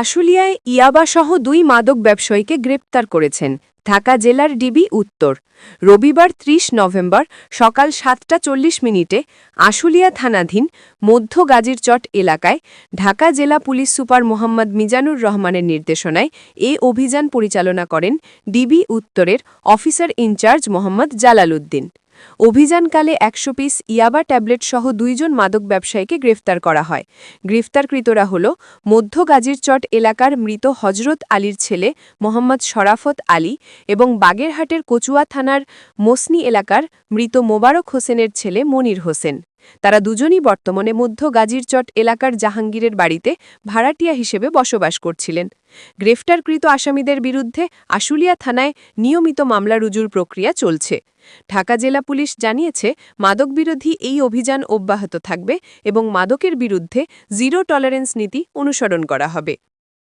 আশুলিয়ায় ইয়াবাসহ দুই মাদক ব্যবসায়ীকে গ্রেপ্তার করেছেন। ঢাকা জেলার ডিবি উত্তর। রবিবার ৩০ নভেম্বর সকাল সাতটা চল্লিশ মিনিটে আশুলিয়া থানাধীন মধ্য গাজীরচট এলাকায় ঢাকা জেলা পুলিশ সুপার মোহাম্মদ মিজানুর রহমানের নির্দেশনায় এ অভিযান পরিচালনা করেন ডিবি উত্তরের officer in charge Mohammad Jalal Uddin. অভিযানকালে একশো পিস ইয়াবা ট্যাবলেট সহ দুইজন মাদক ব্যবসায়ীকে গ্রেফতার করা হয়। গ্রেফতারকৃতরা হল মধ্য গাজীরচট এলাকার মৃত হজরত আলীর ছেলে মোহাম্মদ শরাফত আলী এবং বাগেরহাটের কচুয়া থানার মোসনি এলাকার মৃত মোবারক হোসেনের ছেলে মনির হোসেন। তারা দুজনই বর্তমানে মধ্য গাজীরচট এলাকার জাহাঙ্গীরের বাড়িতে ভাড়াটিয়া হিসেবে বসবাস করছিলেন। গ্রেফতারকৃত আসামিদের বিরুদ্ধে আশুলিয়া থানায় নিয়মিত মামলা রুজুর প্রক্রিয়া চলছে। ঢাকা জেলা পুলিশ জানিয়েছে মাদকবিরোধী এই অভিযান অব্যাহত থাকবে এবং মাদকের বিরুদ্ধে জিরো টলারেন্স নীতি অনুসরণ করা হবে।